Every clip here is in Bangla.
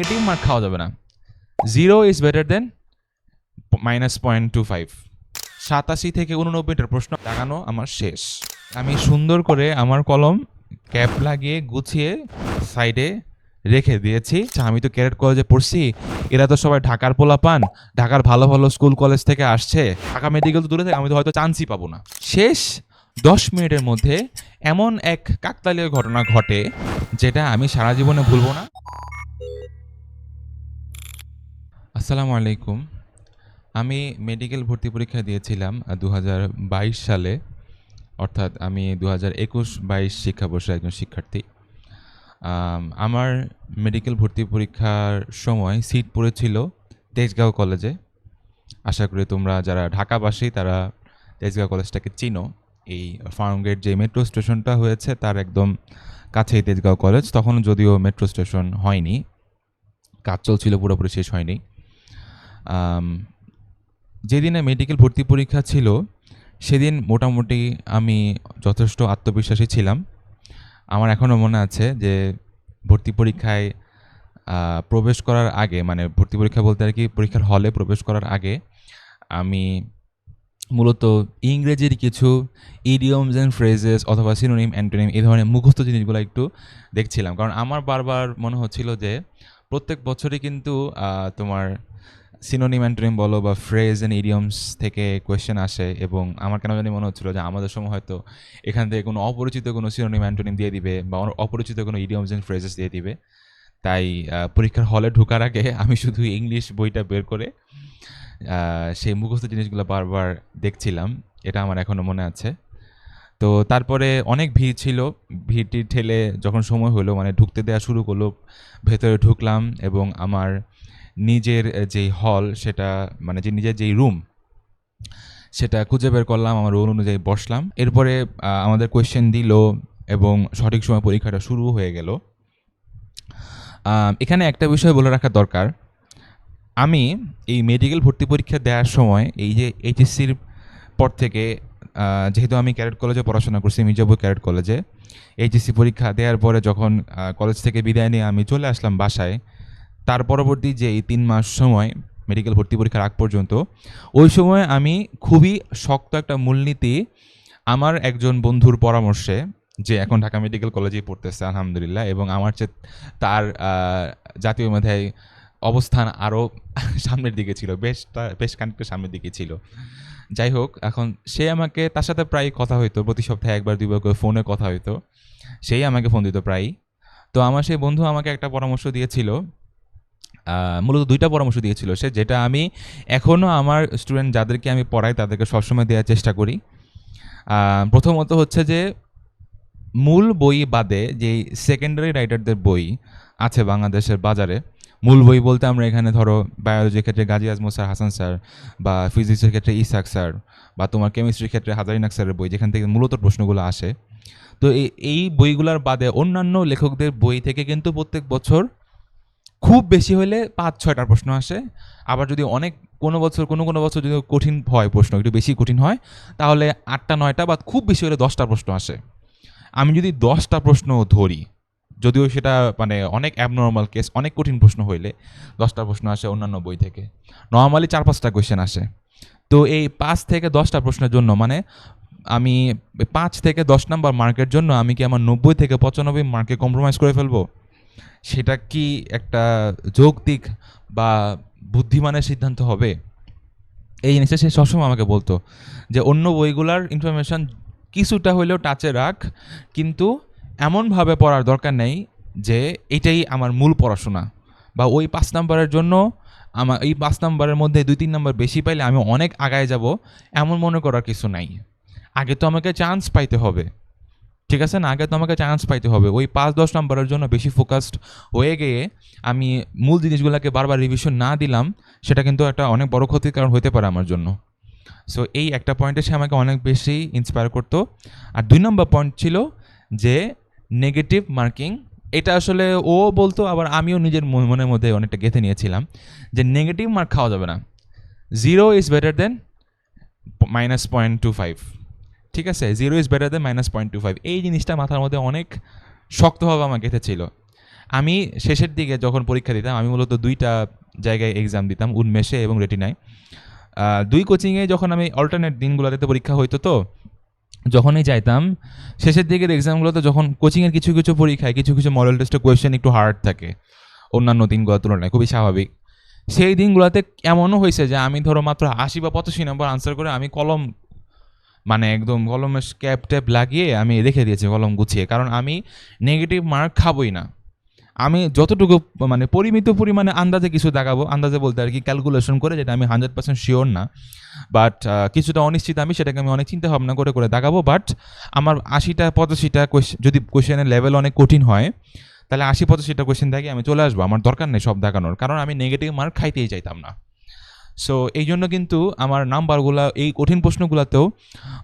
নেগেটিভ মার্ক খাওয়া যাবে না। Zero is better than minus point two five সাতাশি থেকে উননব্বইটার প্রশ্ন দাগানো আমার শেষ। আমি সুন্দর করে আমার কলম ক্যাপ লাগিয়ে গুছিয়ে সাইডে রেখে দিয়েছি। আচ্ছা, আমি তো ক্যারেট কলেজে পড়ছি এরা তো সবাই ঢাকার পোলা পান ঢাকার ভালো ভালো স্কুল কলেজ থেকে আসছে। ঢাকা মেডিকেল তো দূরে থেকে আমি তো হয়তো চান্সই পাবো না। শেষ দশ মিনিটের মধ্যে এমন এক কাকতালীয় ঘটনা ঘটে যেটা আমি সারা জীবনে ভুলবো না। আসসালামু আলাইকুম। আমি মেডিকেল ভর্তি পরীক্ষা দিয়েছিলাম দু হাজার বাইশ সালে। অর্থাৎ আমি দু হাজার একুশ বাইশ শিক্ষাবর্ষের একজন শিক্ষার্থী। আমার মেডিকেল ভর্তি পরীক্ষার সময় সিট পড়েছিল তেজগাঁও কলেজে। আশা করি তোমরা যারা ঢাকাবাসী, তারা তেজগাঁও কলেজটাকে চিনো। এই ফার্মগেট যে মেট্রো স্টেশনটা হয়েছে, তার একদম কাছেই তেজগাঁও কলেজ। তখন যদিও মেট্রো স্টেশন হয়নি, কাজ চলছিল, পুরোপুরি শেষ হয়নি। যেদিনে মেডিকেল ভর্তি পরীক্ষা ছিল, সেদিন মোটামুটি আমি যথেষ্ট আত্মবিশ্বাসী ছিলাম। আমার এখনও মনে আছে যে ভর্তি পরীক্ষায় প্রবেশ করার আগে মানে ভর্তি পরীক্ষা বলতে আর কি পরীক্ষার হলে প্রবেশ করার আগে, আমি মূলত ইংরেজির কিছু ইডিয়মস অ্যান্ড ফ্রেজেস অথবা সিনোনিম অ্যান্টোনিম এই ধরনের মুখস্থ জিনিসগুলো একটু দেখছিলাম। কারণ আমার বারবার মনে হচ্ছিল যে প্রত্যেক বছরই কিন্তু তোমার সিনোনিম অ্যান্টোনিম বলো বা ফ্রেজ অ্যান্ড ইডিয়মস থেকে কোয়েশ্চেন আসে এবং আমার কেন জানি মনে হচ্ছিল যে আমাদের সময় হয়তো এখান থেকে কোনো অপরিচিত কোনো সিনোনিম অ্যান্টোনিম দিয়ে দিবে বা অপরিচিত কোনো ইডিয়মস অ্যান্ড ফ্রেজেস দিয়ে দিবে। তাই পরীক্ষার হলে ঢোকার আগে আমি শুধু ইংলিশ বইটা বের করে সেই মুখস্থ জিনিসগুলো বারবার দেখছিলাম। এটা আমার এখনও মনে আছে। তো তারপরে অনেক ভিড় ছিল। ভিড়টি ঠেলে যখন সময় হলো মানে ঢুকতে দেওয়া শুরু করল, ভেতরে ঢুকলাম এবং আমার নিজের যেই হল সেটা মানে যে নিজের যেই রুম সেটা খুঁজে বের করলাম, আমার রোল অনুযায়ী বসলাম। এরপরে আমাদের কোয়েশ্চেন দিল এবং সঠিক সময় পরীক্ষাটা শুরু হয়ে গেল। এখানে একটা বিষয় বলে রাখা দরকার। আমি এই মেডিকেল ভর্তি পরীক্ষা দেওয়ার সময় এই যে এইচএসসির পর থেকে যেহেতু আমি ক্যারেট কলেজে পড়াশোনা করছি মির্জাপুর ক্যারেট কলেজে এইচএসসি পরীক্ষা দেওয়ার পরে যখন কলেজ থেকে বিদায় নিয়ে আমি চলে আসলাম বাসায় তার পরবর্তী যে এই তিন মাস সময় মেডিকেল ভর্তি পরীক্ষার আগ পর্যন্ত, ওই সময় আমি খুবই শক্ত একটা মূলনীতি আমার একজন বন্ধুর পরামর্শে যে এখন ঢাকা মেডিকেল কলেজেই পড়তেছে, আলহামদুলিল্লাহ, এবং আমার চেয়ে তার জাতীয় মেধায় অবস্থান আরও সামনের দিকে ছিল, বেশ বেশ খানিকটা সামনের দিকে ছিল। যাই হোক, এখন সে আমাকে, তার সাথে প্রায় কথা হইতো, প্রতি সপ্তাহে একবার, দুইবার করে ফোনে কথা হইতো। সেই আমাকে ফোন দিত প্রায়ই। তো আমার সেই বন্ধু আমাকে একটা পরামর্শ দিয়েছিল মূলত দুইটা পরামর্শ দিয়েছিল সে, যেটা আমি এখনও আমার স্টুডেন্ট যাদেরকে আমি পড়াই তাদেরকে সবসময় দেওয়ার চেষ্টা করি। প্রথমত হচ্ছে যে, মূল বই বাদে যে সেকেন্ডারি রাইটারদের বই আছে বাংলাদেশের বাজারে, মূল বই বলতে আমরা এখানে ধরো বায়োলজির ক্ষেত্রে গাজী আজমল স্যার, হাসান স্যার বা ফিজিক্সের ক্ষেত্রে ইসাক স্যার বা তোমার কেমিস্ট্রির ক্ষেত্রে হাজারিনাক স্যারের বই, যেখান থেকে মূলত প্রশ্নগুলো আসে। তো এই এই বইগুলোর বাদে অন্যান্য লেখকদের বই থেকে কিন্তু প্রত্যেক বছর খুব বেশি হলে পাঁচ, ছয়টার প্রশ্ন আসে। আবার যদি অনেক, কোনো বছর, কোনো কোনো বছর যদি কঠিন হয় প্রশ্ন, একটু বেশি কঠিন হয়, তাহলে আটটা, নয়টা বা খুব বেশি হলে দশটা প্রশ্ন আসে। আমি যদি দশটা প্রশ্ন ধরি, যদিও সেটা মানে অনেক অ্যাবনর্মাল কেস অনেক কঠিন প্রশ্ন হইলে দশটা প্রশ্ন আসে অন্যান্য বই থেকে। নর্মালি চার, পাঁচটা কোয়েশ্চেন আসে। তো এই পাঁচ থেকে দশটা প্রশ্নের জন্য মানে আমি পাঁচ থেকে দশ নাম্বার মার্কের জন্য আমি কি আমার নব্বই থেকে পঁচানব্বই মার্কে কম্প্রোমাইজ করে ফেলব? সেটা কি একটা যৌক্তিক বা বুদ্ধিমানের সিদ্ধান্ত হবে? এই জিনিসটা সে সবসময় আমাকে বলতো যে অন্য বইগুলার ইনফরমেশন কিছুটা হলেও টাচে রাখ, কিন্তু এমনভাবে পড়ার দরকার নেই যে এটাই আমার মূল পড়াশোনা। বা ওই পাঁচ নাম্বারের জন্য আমার এই পাঁচ নাম্বারের মধ্যে দুই, তিন নাম্বার বেশি পাইলে আমি অনেক আগায় যাব, এমন মনে করার কিছু নাই। আগে তো আমাকে চান্স পাইতে হবে। ঠিক আছে না? আগে তো আমাকে চান্স পাইতে হবে। ওই পাঁচ, দশ নম্বরের জন্য বেশি ফোকাসড হয়ে গিয়ে আমি মূল জিনিসগুলোকে বারবার রিভিশন না দিলাম, সেটা কিন্তু একটা অনেক বড় ক্ষতির কারণ হতে পারে আমার জন্য। সো এই একটা পয়েন্টে সে আমাকে অনেক বেশি ইন্সপায়ার করতো। আর দুই নম্বর পয়েন্ট ছিল যে নেগেটিভ মার্কিং এটা আসলে ও বলতো, আবার আমিও নিজের মন- মনের মধ্যে অনেকটা গেঁথে নিয়েছিলাম যে নেগেটিভ মার্ক খাওয়া যাবে না। Zero is better than minus point two five ঠিক আছে zero is better than minus point two five এই জিনিসটা মাথার মধ্যে অনেক শক্তভাবে আমার গেঁথেছিল আমি শেষের দিকে যখন পরীক্ষা দিতাম, আমি মূলত দুইটা জায়গায় এক্সাম দিতাম, উন্মেষে এবং রেটিনায় দুই কোচিংয়ে যখন আমি অল্টারনেট দিনগুলোতে পরীক্ষা হইতো তো, যখনই যাইতাম, শেষের দিকের এক্সামগুলোতে যখন কোচিংয়ের কিছু কিছু পরীক্ষায় কিছু কিছু মডেল টেস্টের কোয়েশ্চেন একটু হার্ড থাকে, অন্যান্য দিনগুলোর তুলনায়, খুবই স্বাভাবিক। সেই দিনগুলোতে এমনও হয়েছে যে, আমি ধরো মাত্র আশি বা পঁচাশি নম্বর আনসার করে আমি কলম মানে একদম কলমের ক্যাপ ট্যাপ লাগিয়ে আমি রেখে দিয়েছি, কলম গুছিয়ে। কারণ আমি নেগেটিভ মার্ক খাবই না। আমি যতটুকু মানে পরিমিত পরিমাণে আন্দাজে কিছু দেখাবো, আন্দাজে বলতে আর কি ক্যালকুলেশন করে যেটা আমি হান্ড্রেড পার্সেন্ট শিওর না। বাট কিছুটা অনিশ্চিত আমি সেটাকে আমি অনেক চিন্তা ভাবনা করে করে দেখাবো। বাট আমার আশিটা, পঁচাশিটা যদি কোয়েশ্চেনের লেভেল অনেক কঠিন হয়, তাহলে আশি, পঁচাশিটা কোয়েশ্চেন দেখে আমি চলে আসব। আমার দরকার নেই সব দেখানোর। কারণ আমি নেগেটিভ মার্ক খাইতেই চাইতাম না। সো এই জন্য কিন্তু আমার নাম্বারগুলো, এই কঠিন প্রশ্নগুলোতেও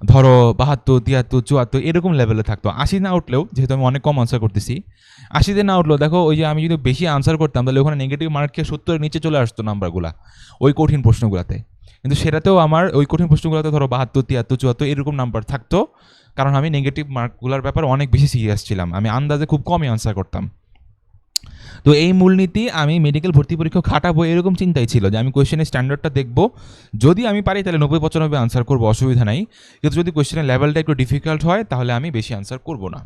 ধরো বাহাত্তর, তিয়াত্তর, চুয়াত্তর এরকম লেভেলে থাকতো। আশি না উঠলেও, যেহেতু আমি অনেক কম আনসার করতেছি, আশিতে না উঠলেও দেখো, ওই যে আমি যদি বেশি আনসার করতাম, তাহলে ওখানে নেগেটিভ মার্ককে সত্তরের নিচে চলে আসতো নাম্বারগুলা, ওই কঠিন প্রশ্নগুলোতে। কিন্তু সেটাতেও আমার ওই কঠিন প্রশ্নগুলোতে ধরো বাহাত্তর, তিয়াত্তর, চুয়াত্তর এরকম নাম্বার থাকতো, কারণ আমি নেগেটিভ মার্কগুলোর ব্যাপারে অনেক বেশি সিরিয়াস ছিলাম। আমি আন্দাজে খুব কমই আনসার করতাম। তো এই মূলনীতি আমি মেডিকেল ভর্তি পরীক্ষা খাটাবো এরকম চিন্তাই ছিল যে আমি কোয়েশ্চেনের স্ট্যান্ডার্ডটা দেখব। যদি আমি পারি, তাহলে নব্বই, পঁচানব্বই আনসার করব, অসুবিধা নাই। কিন্তু যদি কোয়েশ্চেনের লেভেলটা একটু ডিফিকাল্ট হয়, তাহলে আমি বেশি আনসার করব না।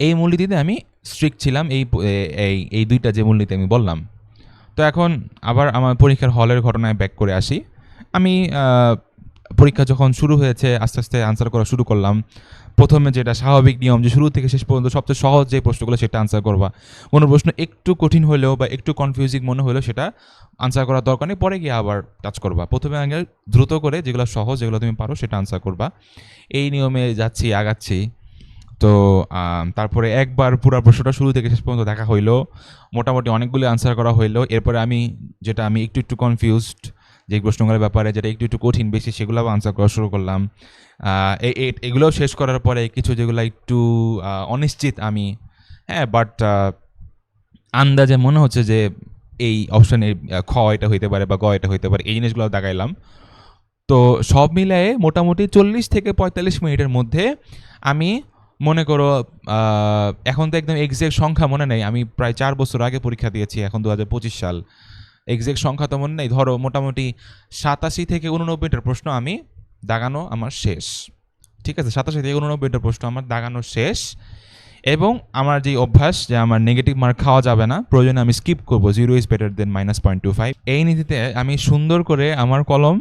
এই মূলনীতিতে আমি স্ট্রিক্ট ছিলাম, এই এই এই দুইটা যে মূলনীতি আমি বললাম। তো এখন আবার আমার পরীক্ষার হলের ঘটনায় ব্যাক করে আসি। আমি পরীক্ষা যখন শুরু হয়েছে, আস্তে আস্তে আনসার করা শুরু করলাম। প্রথমে যেটা স্বাভাবিক নিয়ম যে শুরু থেকে শেষ পর্যন্ত সবচেয়ে সহজ যে প্রশ্নগুলো সেটা আনসার করবা। কোনো প্রশ্ন একটু কঠিন হলেও বা একটু কনফিউজিং মনে হলেও সেটা আনসার করার দরকার নেই, পরে গিয়ে আবার টাচ করবা। প্রথমে আগে দ্রুত করে যেগুলো সহজ, যেগুলো তুমি পারো সেটা আনসার করবা। এই নিয়মে যাচ্ছি, আগাচ্ছি। তো তারপরে একবার পুরো প্রশ্নটা শুরু থেকে শেষ পর্যন্ত দেখা হইল। মোটামুটি অনেকগুলো আনসার করা হইল। এরপরে আমি যেটা আমি একটু একটু কনফিউজড যে প্রশ্নগুলোর ব্যাপারে যেটা একটু একটু কঠিন বেশি সেগুলোও আনসার করা শুরু করলাম। এগুলোও শেষ করার পরে কিছু যেগুলো একটু অনিশ্চিত আমি হ্যাঁ বাট আন্দাজে মনে হচ্ছে যে এই অপশানে খ এটা হইতে পারে বা গ এটা হইতে পারে, এই জিনিসগুলো দেখাইলাম তো সব মিলায়ে মোটামুটি চল্লিশ থেকে পঁয়তাল্লিশ মিনিটের মধ্যে আমি মনে করো এখন তো একদম এক্সাক্ট সংখ্যা মনে নেই, আমি প্রায় চার বছর আগে পরীক্ষা দিয়েছি, এখন দু হাজার পঁচিশ সাল। এক্সাক্ট সংখ্যা তো মনে নেই। ধরো মোটামুটি সাতাশি থেকে উননব্বইটার প্রশ্ন আমি দাগানো আমার শেষ। ঠিক আছে? সাতাশি থেকে উননব্বইটার প্রশ্ন আমার দাগানো শেষ। এবং আমার যে অভ্যাস যে আমার নেগেটিভ মার্ক খাওয়া যাবে না, প্রয়োজনে আমি স্কিপ করব। Zero is better than minus point two five এই নীতিতে আমি সুন্দর করে আমার কলম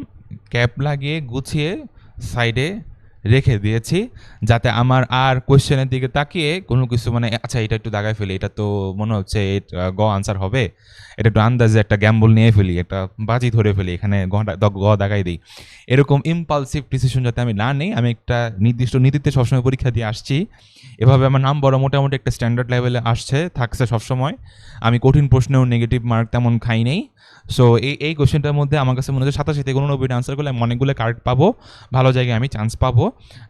ক্যাপ লাগিয়ে গুছিয়ে সাইডে রেখে দিয়েছি, যাতে আমার আর কোয়েশ্চেনের দিকে তাকিয়ে কোনো কিছু মানে আচ্ছা এটা একটু দাগায় ফেলি, এটা তো মনে হচ্ছে গ আনসার হবে। এটা একটু আন্দাজে একটা গ্যাম্বল নিয়ে ফেলি, একটা বাজি ধরে ফেলি, এখানে গ দাগাই দিই। এরকম ইম্পালসিভ ডিসিশন যাতে আমি না নিই, আমি একটা নির্দিষ্ট নীতিতে সবসময় পরীক্ষা দিয়ে আসছি। এভাবে আমার নাম বড় মোটামুটি একটা স্ট্যান্ডার্ড লেভেলে আসছে, থাকছে সবসময়। আমি কঠিন প্রশ্নেও নেগেটিভ মার্ক তেমন খাই নেই। সো এই এই কোয়েশ্চেনটার মধ্যে আমার কাছে মনে হচ্ছে সাতাশি থেকে উননব্বইটা আনসার করলে আমি অনেকগুলো কার্ড পাবো, ভালো জায়গায় আমি চান্স পাবো।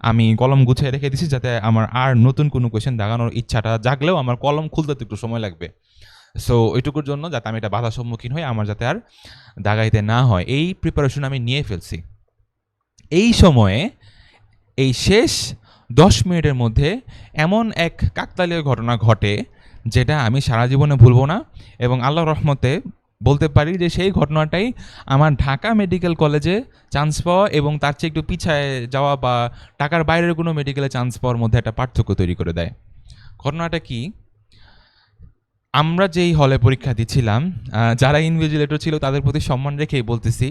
আমি কলম গুছিয়ে রেখে দিছি যাতে আমার আর নতুন কোনো কোয়েশ্চেন দাগানোর ইচ্ছাটা জাগলেও আমার কলম খুলতে তো একটু সময় লাগবে। সো ওইটুকুর জন্য যাতে আমি এটা বাধার সম্মুখীন হই, আমার যাতে আর দাগাইতে না হয়। এই প্রিপারেশন আমি নিয়ে ফেলছি। এই সময়ে, এই শেষ দশ মিনিটের মধ্যে এমন এক কাকতালীয় ঘটনা ঘটে, যেটা আমি সারা জীবনে ভুলবো না এবং আল্লাহ রহমতে বলতে পারি যে সেই ঘটনাটাই আমার ঢাকা মেডিকেল কলেজে চান্স পাওয়া এবং তার চেয়ে একটু পিছায় যাওয়া বা টাকার বাইরের কোনো মেডিকেলে চান্স পাওয়ার মধ্যে একটা পার্থক্য তৈরি করে দেয়। ঘটনাটা কি? আমরা যেই হলে পরীক্ষা দিচ্ছিলাম যারা ইনভিজিলেটর ছিল তাদের প্রতি সম্মান রেখেই বলতেছি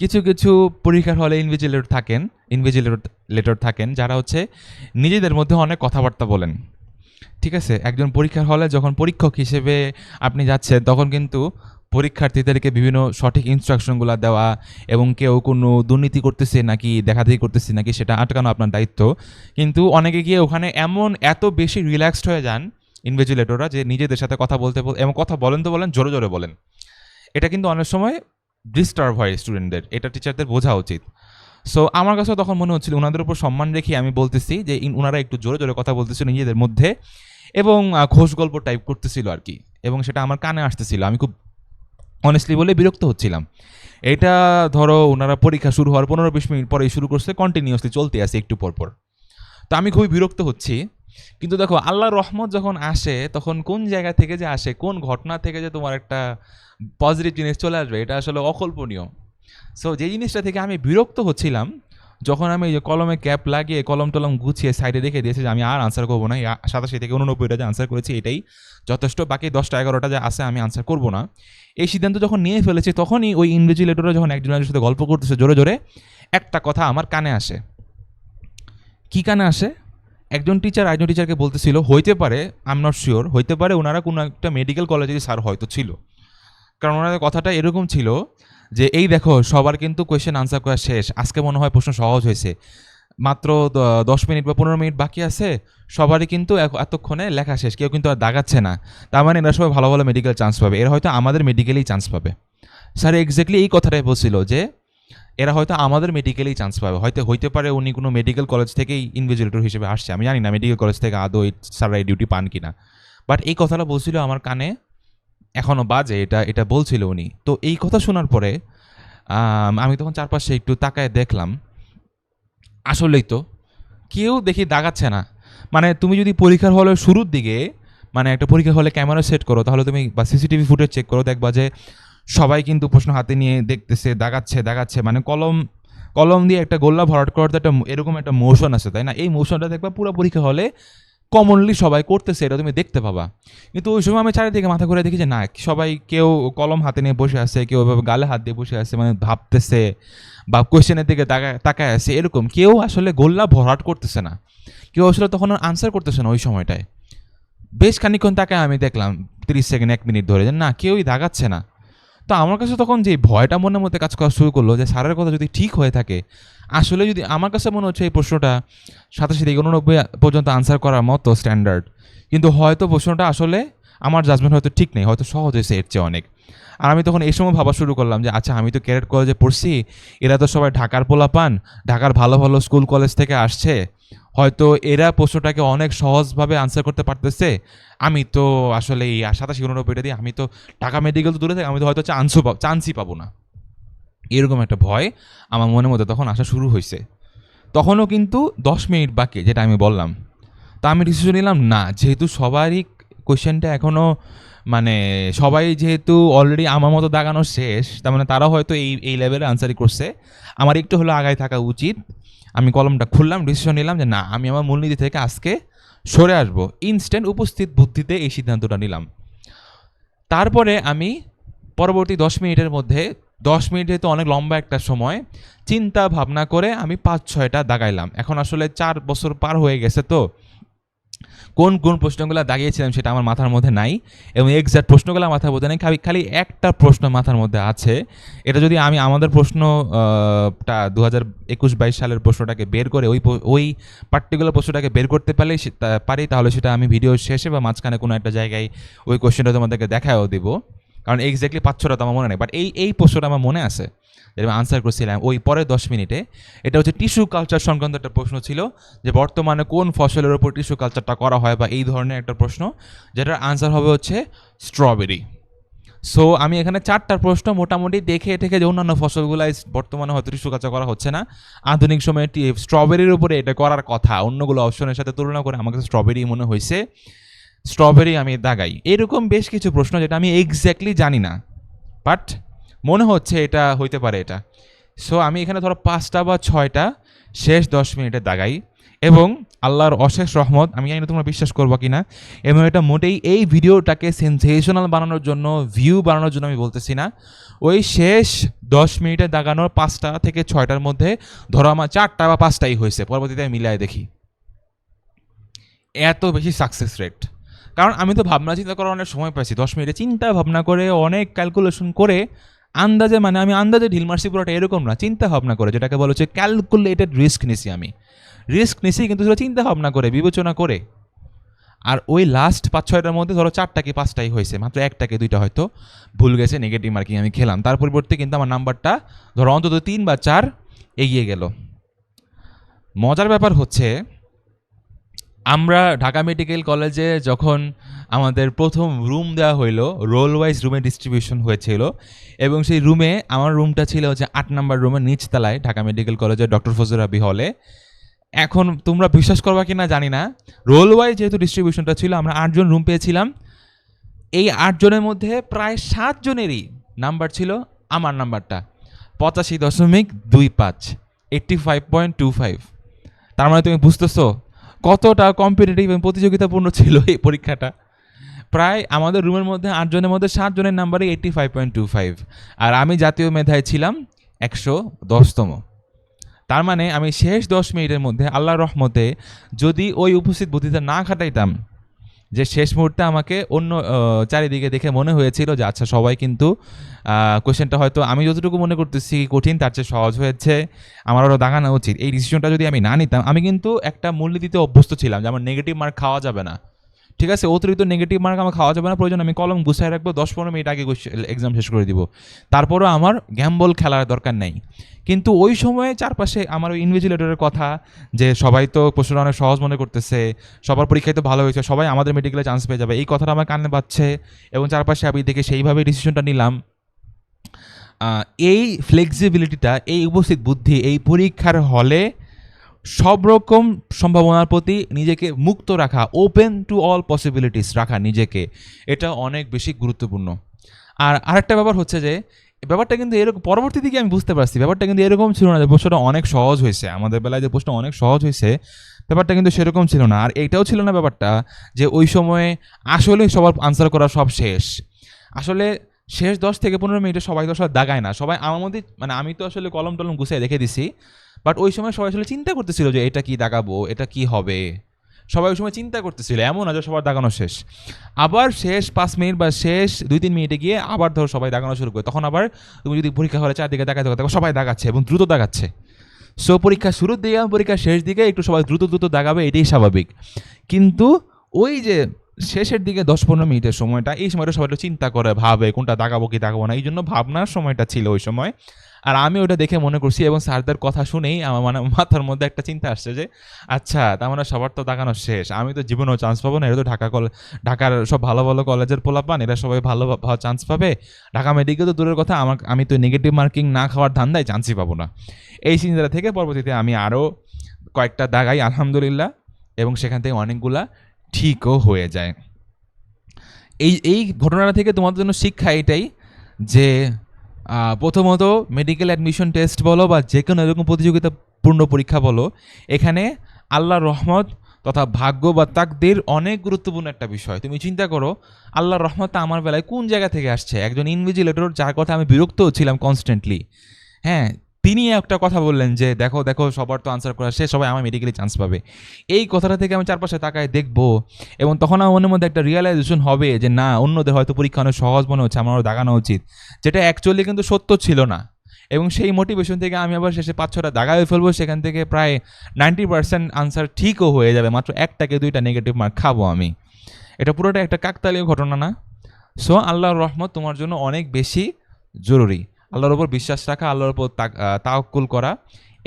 কিছু কিছু পরীক্ষার হলে ইনভিজিলেটর থাকেন ইনভিজিলেটর থাকেন, যারা হচ্ছে নিজেদের মধ্যে অনেক কথাবার্তা বলেন। ঠিক আছে, একজন পরীক্ষার হলে যখন পরীক্ষক হিসেবে আপনি যাচ্ছেন, তখন কিন্তু পরীক্ষার্থীদেরকে বিভিন্ন সঠিক ইনস্ট্রাকশনগুলো দেওয়া এবং কেউ কোনো দুর্নীতি করতেছে নাকি, দেখাদেখি করতেছে নাকি, সেটা আটকানো আপনার দায়িত্ব। কিন্তু অনেকে গিয়ে ওখানে এমন এত বেশি রিল্যাক্সড হয়ে যান ইনভিজিলেটররা যে নিজেদের সাথে কথা বলতে বল এবং কথা বলেন তো বলেন, জোরে জোরে বলেন। এটা কিন্তু অনেক সময় ডিস্টার্ব হয় স্টুডেন্টদের এটা টিচারদের বোঝা উচিত। সো আমার কাছেও তখন মনে হচ্ছিল ওনাদের উপর সম্মান রেখে আমি বলতেছি যে ওনারা একটু জোরে জোরে কথা বলতেছিল নিজেদের মধ্যে এবং ঘোষ গল্প টাইপ করতেছিল আর কি এবং সেটা আমার কানে আসতেছিল। আমি খুব অনেস্টলি বলে বিরক্ত হচ্ছিলাম। এটা ধরো ওনারা পরীক্ষা শুরু হওয়ার পনেরো বিশ মিনিট পরেই শুরু করছে কন্টিনিউয়াসলি চলতে আসে একটু পর পর। তো আমি খুবই বিরক্ত হচ্ছি। কিন্তু দেখো আল্লাহর রহমত যখন আসে, তখন কোন জায়গা থেকে যে আসে, কোন ঘটনা থেকে যে তোমার একটা পজিটিভ জিনিস চলে আসবে, এটা আসলে অকল্পনীয়। সো যে জিনিসটা থেকে আমি বিরক্ত হচ্ছিলাম, যখন আমি যে কলমে ক্যাপ লাগিয়ে কলম টলম গুছিয়ে সাইডে রেখে দিয়েছি যে আমি আর আনসার করব না সাতাশি থেকে উননব্বইটা যে আনসার করেছি এটাই যথেষ্ট, বাকি দশটা এগারোটা যে আছে আমি আনসার করব না। এই সিদ্ধান্ত যখন নিয়ে ফেলেছি, তখনই ওই ইনভিজিলেটররা যখন একজনের সাথে গল্প করতেছে জোরে জোরে, একটা কথা আমার কানে আসে। কি কানে আসে? একজন টিচার একজন টিচারকে বলতেছিল, হইতে পারে আই এম নট শিওর হইতে পারে ওনারা কোনো একটা মেডিকেল কলেজের স্যার হয়তো ছিল। কারণ ওনাদের কথাটা এরকম ছিল যে, এই দেখো, সবার কিন্তু কোয়েশ্চেন আনসার করা শেষ। আজকে মনে হয় প্রশ্ন সহজ হয়েছে। মাত্র দশ মিনিট বা পনেরো মিনিট বাকি আছে, সবারই কিন্তু এতক্ষণে লেখা শেষ। কেউ কিন্তু আর দাগাচ্ছে না। তার মানে এরা সবাই ভালো ভালো মেডিকেল চান্স পাবে। এরা হয়তো আমাদের মেডিকেলেই চান্স পাবে। স্যার এক্স্যাক্টলি এই কথাটাই বলছিল যে, এরা হয়তো আমাদের মেডিকেলেই চান্স পাবে। হয়তো, হইতে পারে উনি কোনো মেডিকেল কলেজ থেকেই ইনভিজিলেটর হিসেবে আসছে। আমি জানি না মেডিকেল কলেজ থেকে আদৌ স্যাররা এই ডিউটি পান কিনা। বাট এই কথাটা বলছিল আমার কানে এখনও বাজে, এটা এটা বলছিল উনি। তো এই কথা শোনার পরে, আমি তখন চারপাশে একটু তাকায় দেখলাম। আসলেই তো, কেউ দেখি দাগাচ্ছে না। মানে তুমি যদি পরীক্ষার হলের শুরুর দিকে মানে একটা পরীক্ষা হলে ক্যামেরা সেট করো, তাহলে তুমি বা সিসিটিভি ফুটেজ চেক করো, দেখবা যে সবাই কিন্তু প্রশ্ন হাতে নিয়ে দেখতেছে, দাগাচ্ছে দাগাচ্ছে। মানে কলম কলম দিয়ে একটা গোল্লা ভরাট করার তো একটা, এরকম একটা মোশন আছে, তাই না? এই মোশনটা দেখবা পুরো পরীক্ষা হলে কমনলি সবাই করতেছে, এটা তুমি দেখতে পাবা। কিন্তু ওই সময় আমি চারিদিকে মাথা ঘুরে দেখি যে না, সবাই কেউ কলম হাতে নিয়ে বসে আছে, কেউ এভাবে গালে হাত দিয়ে বসে আছে মানে ভাবতেছে বা কোয়েশ্চেনের দিকে তাকায় তাকায় আছে, এরকম। কেউ আসলে গোল্লা ভরাট করতেছে না। কেউ আসলে তখন আনসার করতেছে না ওই সময়টায়। বেশ খানিকক্ষণ তাকায় আমি দেখলাম, তিরিশ সেকেন্ড, এক মিনিট ধরে যে না, কেউই দাগাচ্ছে না। তো আমার কাছে তখন যে ভয়টা মনের মধ্যে কাজ করা শুরু করল যে স্যারের কথা যদি ঠিক হয়ে থাকে, আসলে যদি আমার কাছে মনে হচ্ছে এই প্রশ্নটা সাতাশি থেকে উননব্বই পর্যন্ত আনসার করার মতো স্ট্যান্ডার্ড কিন্তু হয়তো প্রশ্নটা আসলে আমার জাজমেন্ট হয়তো ঠিক নেই, হয়তো সহজ হয়েছে এর চেয়ে অনেক। আর আমি তখন এই সময় ভাবা শুরু করলাম যে আচ্ছা আমি তো ক্যারেট কলেজে পড়ছি, এরা তো সবাই ঢাকার পোলা পান ঢাকার ভালো ভালো স্কুল কলেজ থেকে আসছে হয়তো এরা প্রশ্নটাকে অনেক সহজভাবে আনসার করতে পারতেছে। আমি তো আসলে এই সাতাশি উননব্বইটা দিয়ে আমি তো ঢাকা মেডিকেল তো দূরে থাকি, আমি তো হয়তো চান্সও পাবো চান্সই পাবো না। এরকম একটা ভয় আমার মনের মধ্যে তখন আসা শুরু হয়েছে। তখনও কিন্তু দশ মিনিট বাকি, যেটা আমি বললাম। তা আমি ডিসিশন নিলাম, না, যেহেতু সবারই কোয়েশ্চেনটা এখনও মানে সবাই যেহেতু অলরেডি আমার মতো দাগানো শেষ, তার মানে তারাও হয়তো এই এই লেভেলে আনসারই করছে। আমার একটু হলো আগায় থাকা উচিত। আমি কলমটা খুললাম ডিসিশন নিলাম যে না, আমি আমার মূলনীতি থেকে আজকে সরে আসব। ইনস্ট্যান্ট উপস্থিত বুদ্ধিতে এই সিদ্ধান্তটা নিলাম। তারপরে আমি পরবর্তী দশ মিনিটের মধ্যে, দশ মিনিটে তো অনেক লম্বা একটা সময়, চিন্তা ভাবনা করে আমি পাঁচ ছয়টা দাগাইলাম। এখন আসলে চার বছর পার হয়ে গেছে তো। কোন কোন প্রশ্নগুলো দাগিয়েছিলাম সেটা আমার মাথার মধ্যে নাই এবং এক্সাক্ট প্রশ্নগুলো মাথার মধ্যে নেই, খালি খালি একটা প্রশ্ন মাথার মধ্যে আছে। এটা যদি আমি আমাদের প্রশ্নটা দু হাজার একুশ বাইশ সালের প্রশ্নটাকে বের করে ওই ওই পার্টিকুলার প্রশ্নটাকে বের করতে পারলে পারি, তাহলে সেটা আমি ভিডিও শেষে বা মাঝখানে কোনো একটা জায়গায় ওই কোশ্চেনটা তোমাদেরকে দেখাও দেবো। কারণ এক্স্যাক্টলি পাঁচ ছটা তো আমার মনে নেই বাট এই এই প্রশ্নটা আমার মনে আছে। আমি আনসার করছিলাম। ওই পরের দশ মিনিটে, এটা হচ্ছে টিস্যু কালচার সংক্রান্ত একটা প্রশ্ন ছিল যে বর্তমানে কোন ফসলের ওপর টিস্যু কালচারটা করা হয় বা এই ধরনের একটা প্রশ্ন, যেটার আনসার হবে হচ্ছে স্ট্রবেরি সো আমি এখানে চারটার প্রশ্ন মোটামুটি দেখে ঠেকে যে অন্যান্য ফসলগুলাই বর্তমানে হয়তো টিস্যু কালচার করা হচ্ছে না। আধুনিক সময়ে স্ট্রবেরির উপরে এটা করার কথা, অন্যগুলো অপশনের সাথে তুলনা করে আমার কাছে স্ট্রবেরি মনে হয়েছে। স্ট্রবেরি আমি দাগাই। এরকম বেশ কিছু প্রশ্ন যেটা আমি এক্স্যাক্টলি জানি না বাট মনে হচ্ছে এটা হইতে পারে এটা। সো আমি এখানে ধরো পাঁচটা বা ছয়টা শেষ দশ মিনিটে দাগাই এবং আল্লাহর অশেষ রহমত, আমি জানি না তোমরা বিশ্বাস করব কি না এবং এটা মোটেই এই ভিডিওটাকে সেন্সেশনাল বানানোর জন্য ভিউ বানানোর জন্য আমি বলতেছি না। ওই শেষ দশ মিনিটে দাগানোর পাঁচটা থেকে ছয়টার মধ্যে ধরো আমার চারটা বা পাঁচটাই হয়েছে, পরবর্তীতে আমি মিলায় দেখি। এত বেশি সাকসেস রেট কারণ আমি তো ভাবনা চিন্তা করার অনেক সময় পাইছি, দশ মিনিটে চিন্তা ভাবনা করে, অনেক ক্যালকুলেশন করে আন্দাজে মানে আমি আন্দাজে ঢিল মারছি, পুরোটা এরকম না। চিন্তা ভাবনা করে, যেটাকে বলা হচ্ছে ক্যালকুলেটেড রিস্ক নিছি আমি। রিস্ক নিছি কিন্তু সেটা চিন্তা ভাবনা করে, বিবেচনা করে। আর ওই লাস্ট পাঁচ, ছয়টার মধ্যে ধরো চারটা কি পাঁচটাই হয়েছে, মাত্র একটা কি দুইটা হয়তো ভুল গেছে নেগেটিভ মার্কিং আমি খেলাম। তার পরিবর্তে কিন্তু আমার নাম্বারটা ধরো অন্তত তিন বা চার এগিয়ে গেল। মজার ব্যাপার হচ্ছে আমরা ঢাকা মেডিকেল কলেজে যখন আমাদের প্রথম রুম দেওয়া হইল রোল ওয়াইজ রুমে ডিস্ট্রিবিউশন হয়েছিল এবং সেই রুমে আমার রুমটা ছিল হচ্ছে আট নাম্বার রুমের নিচতলায় ঢাকা মেডিকেল কলেজের ডক্টর ফজর রাবি হলে। এখন তোমরা বিশ্বাস করবা কিনা জানি না। রোল ওয়াইজ যেহেতু ডিস্ট্রিবিউশনটা ছিল, আমরা আটজন রুম পেয়েছিলাম। এই আটজনের মধ্যে প্রায় সাতজনেরই নাম্বার ছিল আমার নাম্বারটা। পঁচাশি দশমিক দুই পাঁচ eighty five point two five তার মানে তুমি বুঝতেছো কতটা কম্পিটিটিভ এবং প্রতিযোগিতাপূর্ণ ছিল এই পরীক্ষাটা? প্রায় আমাদের রুমের মধ্যে আটজনের মধ্যে সাতজনের নাম্বারে eighty five point two five আর আমি জাতীয় মেধায় ছিলাম একশো দশতম। তার মানে আমি শেষ দশ মিনিটের মধ্যে আল্লাহ রহমতে যদি ওই উপস্থিত বুদ্ধিটা না খাটাইতাম যে শেষ মুহূর্তে আমাকে অন্য চারিদিকে দেখে মনে হয়েছিল যে আচ্ছা সবাই কিন্তু কোয়েশ্চেনটা হয়তো আমি যতটুকু মনে করতেছি কঠিন, তার চেয়ে সহজ হয়েছে, আমার ওরা দাগানো উচিত। এই ডিসিশনটা যদি আমি না নিতাম, আমি কিন্তু একটা মূল্য দিতে অভ্যস্ত ছিলাম যে আমার নেগেটিভ মার্ক খাওয়া যাবে না। ঠিক আছে, অতিরিক্ত নেগেটিভ মার্ক আমার খাওয়া যাবে না, প্রয়োজন আমি কলম গুছাই রাখব, দশ পনেরো মিনিট আগে এক্সাম শেষ করে দিব। তারপরও আমার গ্যাম্বল খেলার দরকার নেই। কিন্তু ওই সময়ে চারপাশে আমার ওই ইনভিজিলেটরের কথা, যে সবাই তো প্রশ্নটা অনেক সহজ মনে করতেছে, সবার পরীক্ষায় তো ভালো হয়েছে, সবাই আমাদের মেডিকেলে চান্স পেয়ে যাবে, এই কথাটা আমার কানে বাজছে এবং চারপাশে আমি দেখে সেইভাবে ডিসিশনটা নিলাম। এই ফ্লেক্সিবিলিটিটা এই উপস্থিত বুদ্ধি, এই পরীক্ষার হলে সব রকম সম্ভাবনার প্রতি নিজেকে মুক্ত রাখা ওপেন টু অল পসিবিলিটিস রাখা নিজেকে, এটা অনেক বেশি গুরুত্বপূর্ণ। আর আরেকটা ব্যাপার হচ্ছে যে, ব্যাপারটা কিন্তু এরকম, পরবর্তী দিকে আমি বুঝতে পারছি, ব্যাপারটা কিন্তু এরকম ছিল না যে প্রশ্নটা অনেক সহজ হয়েছে, আমাদের বেলায় যে প্রশ্ন অনেক সহজ হয়েছে, ব্যাপারটা কিন্তু সেরকম ছিল না। আর এইটাও ছিল না ব্যাপারটা যে ওই সময়ে আসলেই সবার আনসার করা সব শেষ। আসলে শেষ দশ থেকে পনেরো মিনিটে সবাই তো আসলে দাগায় না, সবাই আমার মধ্যে মানে আমি তো আসলে কলম টলম গুছিয়ে রেখে দিছি বাট ওই সময় সবাই আসলে চিন্তা করতেছিল যে এটা কি দাগাবো, এটা কি হবে? সবাই ওই সময় চিন্তা করতেছিল, এমন যে সবার দাগানো শেষ। আবার শেষ পাঁচ মিনিট বা শেষ দুই তিন মিনিটে গিয়ে আবার ধরো সবাই দাগানো শুরু করে। তখন আবার তুমি যদি পরীক্ষা হলে চারদিকে দেখাতে দেখো সবাই দাগাচ্ছে এবং দ্রুত দাগাচ্ছে। সো পরীক্ষা শুরুর দিকে এবং পরীক্ষার শেষ দিকে একটু সবাই দ্রুত দ্রুত দাগাবে, এটাই স্বাভাবিক। কিন্তু ওই যে শেষের দিকে দশ পনেরো মিনিটের সময়টা, এই সময়টা সবাই চিন্তা করে, ভাবে কোনটা দাগাবো, কি দাগাবো না, এই জন্য ভাবনার সময়টা ছিল ওই সময়। আর আমি ওটা দেখে মনে করছি এবং স্যারদের কথা শুনেই আমার মানে মাথার মধ্যে একটা চিন্তা আসছে যে আচ্ছা তার মানে সবার তো দাগানো শেষ। আমি তো জীবনেও চান্স পাবো না, এরা তো ঢাকা কল ঢাকার সব ভালো ভালো কলেজের পোলাপান, এরা সবাই ভালো চান্স পাবে। ঢাকা মেডিকেল তো দূরের কথা আমার আমি তো নেগেটিভ মার্কিং না খাওয়ার ধান্দায় চান্সই পাবো না। এই চিন্তাটা থেকে পরবর্তীতে আমি আরও কয়েকটা দাগাই, আলহামদুলিল্লাহ, এবং সেখান থেকে অনেকগুলা ঠিকও হয়ে যায়। এই এই ঘটনাটা থেকে তোমাদের জন্য শিক্ষা এটাই যে প্রথমত মেডিকেল অ্যাডমিশন টেস্ট বলো বা যে কোনো এরকম প্রতিযোগিতাপূর্ণ পরীক্ষা বলো, এখানে আল্লাহর রহমত তথা ভাগ্য বা তাকদের অনেক গুরুত্বপূর্ণ একটা বিষয়। তুমি চিন্তা করো, আল্লাহ রহমতটা আমার বেলায় কোন জায়গা থেকে আসছে? একজন ইনভিজিলেটর যার কথা আমি বিরক্ত ছিলাম কনস্ট্যান্টলি হ্যাঁ তিনি একটা কথা বললেন যে, দেখো দেখো, সবার তো আনসার করা শেষ, সবাই আমার মেডিকেলে চান্স পাবে। এই কথাটা থেকে আমি চারপাশে তাকায় দেখব এবং তখন আমার মনের মধ্যে একটা রিয়েলাইজেশন হবে যে, না, অন্যদের হয়তো পরীক্ষা অনেক সহজ মনে হচ্ছে আমারও দাগানো উচিত। যেটা অ্যাকচুয়ালি কিন্তু সত্য ছিল না। এবং সেই মোটিভেশন থেকে আমি আবার শেষে পাঁচ ছটা দাগায় ফেলব, সেখান থেকে প্রায় নাইনটি পার্সেন্ট আনসার ঠিকও হয়ে যাবে, মাত্র একটাকে দুইটা নেগেটিভ মার্ক খাব আমি। এটা পুরোটা একটা কাকতালীয় ঘটনা না। সো আল্লাহর রহমত তোমার জন্য অনেক বেশি জরুরি। আল্লাহর ওপর বিশ্বাস রাখা, আল্লাহর ওপর তাওকুল করা,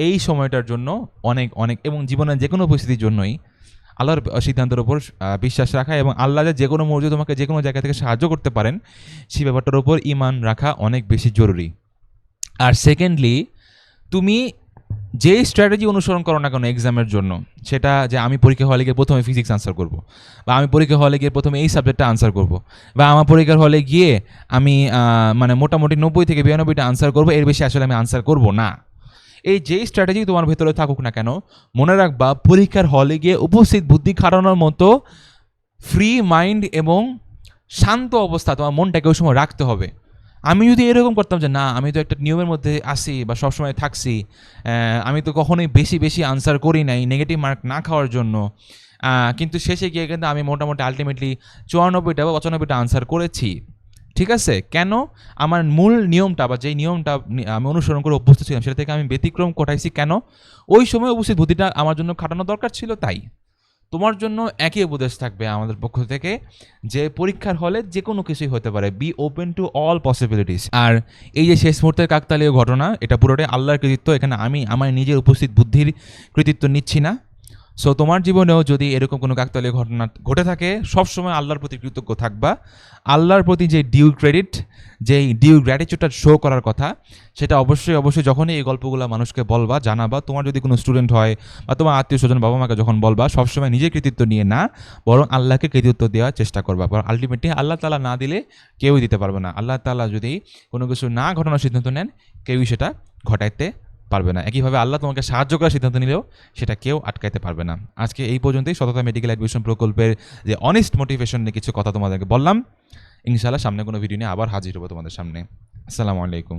এই সময়টার জন্য অনেক অনেক এবং জীবনের যে কোনো পরিস্থিতির জন্যই আল্লাহর সিদ্ধান্তের ওপর বিশ্বাস রাখা এবং আল্লাহ যে যে কোনো মর্যাদা তোমাকে যে কোনো জায়গা থেকে সাহায্য করতে পারেন, সেই ব্যাপারটার ওপর ইমান রাখা অনেক বেশি জরুরি। আর সেকেন্ডলি তুমি যে স্ট্র্যাটেজি অনুসরণ করো না কেন এক্সামের জন্য, সেটা যে আমি পরীক্ষা হলে গিয়ে প্রথমে ফিজিক্স আনসার করব, বা আমি পরীক্ষা হলে গিয়ে প্রথমে এই সাবজেক্টটা আনসার করব, বা আমার পরীক্ষার হলে গিয়ে আমি মানে মোটামুটি নব্বই থেকে বিরানব্বইটা আনসার করব, এর বেশি আসলে আমি আনসার করব না। এই যেই স্ট্র্যাটেজি তোমার ভেতরে থাকুক না কেন, মনে রাখবা পরীক্ষার হলে গিয়ে উপস্থিত বুদ্ধি খাটানোর মতো ফ্রি মাইন্ড এবং শান্ত অবস্থা তোমার মনটাকে ওই সময় রাখতে হবে। আমি যদি এরকম করতাম যে, না, আমি তো একটা নিয়মের মধ্যে আসি বা সবসময় থাকছি আমি তো কখনোই বেশি বেশি আনসার করি নাই নেগেটিভ মার্ক না খাওয়ার জন্য। কিন্তু শেষে গিয়ে কিন্তু আমি মোটামুটি আলটিমেটলি চুরানব্বইটা বা পঁচানব্বইটা আনসার করেছি। ঠিক আছে? কেন? আমার মূল নিয়মটা বা যেই নিয়মটা আমি অনুসরণ করে অভ্যস্ত ছিলাম, সেটা থেকে আমি ব্যতিক্রম ঘটাইছি কেন? ওই সময় উপস্থিত বুদ্ধিটা আমার জন্য খাটানো দরকার ছিল তাই। তোমার জন্য একই উপদেশ থাকবে আমাদের পক্ষ থেকে যে পরীক্ষার হলে যে কোনো কিছুই হতে পারে। Be open to all possibilities আর এই যে শেষ মুহূর্তের কাকতালীয় ঘটনা, এটা পুরোটাই আল্লাহর কৃতিত্ব। এখানে আমি আমার নিজের উপস্থিত বুদ্ধির কৃতিত্ব নিচ্ছি না। সো তোমার জীবনেও যদি এরকম কোনো কাকতালীয় ঘটনা ঘটে থাকে, সবসময় আল্লাহর প্রতি কৃতজ্ঞ থাকবা। আল্লাহর প্রতি যে ডিউ ক্রেডিট যে ডিউ গ্র্যাটিচিউডটা শো করার কথা, সেটা অবশ্যই অবশ্যই যখনই এই গল্পগুলো মানুষকে বলবা, জানাবা, তোমার যদি কোনো স্টুডেন্ট হয় বা তোমার আত্মীয় স্বজন, বাবা মাকে যখন বলবা, সবসময় নিজের কৃতিত্ব নিয়ে না, বরং আল্লাহকে কৃতিত্ব দেওয়ার চেষ্টা করবা। কারণ আলটিমেটলি আল্লাহ তালা না দিলে কেউই দিতে পারবে না। আল্লাহ তালা যদি কোনো কিছু না ঘটানোর সিদ্ধান্ত নেন, কেউই সেটা ঘটাইতে পারবে না। একইভাবে আল্লাহ তোমাকে সাহায্য করার সিদ্ধান্ত নিলেও সেটা কেউ আটকাইতে পারবে না। আজকে এই পর্যন্তই। সততা মেডিকেল অ্যাডমিশন প্রকল্পের যে অনেস্ট মোটিভেশন নিয়ে কিছু কথা তোমাদেরকে বললাম। ইনশাআল্লাহ সামনে কোনো ভিডিও নিয়ে আবার হাজির হব তোমাদের সামনে। আসসালামু আলাইকুম।